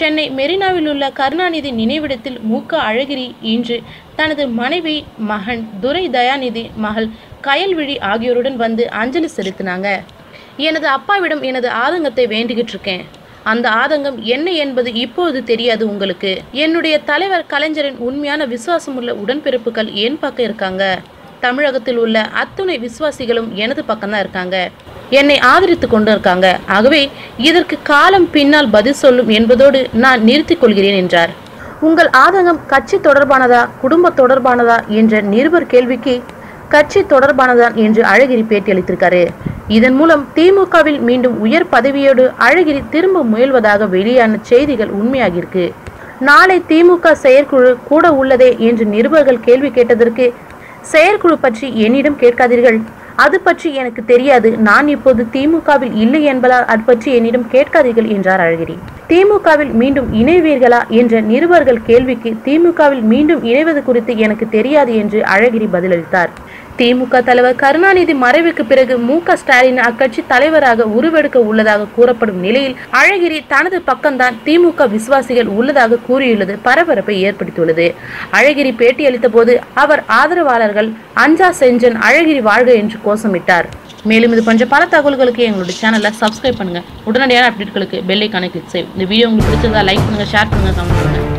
சென்னை மெரினாவில் உள்ள கருணாநிதி நினைவிடத்தில் மு க அழகிரி இன்று தனது மனைவி மகன் துரை தயாநிதி மகள் கயல்விழி ஆகியோருடன் வந்து அஞ்சலி செலுத்தினாங்க. எனது அப்பாவிடம் எனது ஆதங்கத்தை வேண்டிக்கிட்டு இருக்கேன். அந்த ஆதங்கம் என்ன என்பது இப்போது தெரியாது உங்களுக்கு. என்னுடைய தலைவர் கலைஞரின் உண்மையான விசுவாசமுள்ள உடன்பிறப்புகள் என் பக்கம் இருக்காங்க. தமிழகத்தில் உள்ள அத்துணை விசுவாசிகளும் எனது பக்கம்தான் இருக்காங்க. என்னை ஆதரித்து கொண்டு இருக்காங்க ஆகவே இதற்கு காலம் பின்னால் பதில் சொல்லும் என்பதோடு நான் நிறுத்திக் கொள்கிறேன் என்றார். உங்கள் ஆதங்கம் கட்சி தொடர்பானதா குடும்ப தொடர்பானதா என்ற நிருபர் கேள்விக்கு கட்சி தொடர்பானதான் என்று அழகிரி பேட்டியளித்திருக்காரு. இதன் மூலம் திமுகவில் மீண்டும் உயர் பதவியோடு அழகிரி திரும்ப முயல்வதாக வெளியான செய்திகள் உண்மையாகியிருக்கு. நாளை திமுக செயற்குழு கூட உள்ளதே என்று நிருபர்கள் கேள்வி கேட்டதற்கு செயற்குழு பற்றி என்னிடம் கேட்காதீர்கள். அது பற்றி எனக்கு தெரியாது. நான் இப்போது திமுகவில் இல்லை என்பதால் அது பற்றி என்னிடம் கேட்காதீர்கள் என்றார் அழகிரி. திமுகவில் மீண்டும் இணைவீர்களா என்ற நிருபர்கள் கேள்விக்கு திமுகவில் மீண்டும் இணைவது குறித்து எனக்கு தெரியாது என்று அழகிரி பதிலளித்தார். திமுக தலைவர் கருணாநிதி மறைவுக்கு பிறகு மு ஸ்டாலின் அக்கட்சி தலைவராக உருவெடுக்க உள்ளதாக கூறப்படும் நிலையில் அழகிரி தனது பக்கம்தான் திமுக விசுவாசிகள் உள்ளதாக கூறியுள்ளது. பரபரப்பை ஏற்படுத்தியுள்ளது. அழகிரி பேட்டியளித்த போது அவர் ஆதரவாளர்கள் அஞ்சா செஞ்சன் அழகிரி வாழ்க என்று கோஷமிட்டார். மேலும் இது போன்ற பல தகவல்களுக்கு எங்களுடைய சேனலை சப்ஸ்கிரைப் பண்ணுங்க. உடனடியான அப்டேட்களுக்கு பெல்லைக்கான கிளிக் செய்யும் இந்த வீடியோ உங்களுக்கு பிடிச்சதா லைக் பண்ணுங்க ஷேர் பண்ணுங்க கமெண்ட் பண்ணுங்க.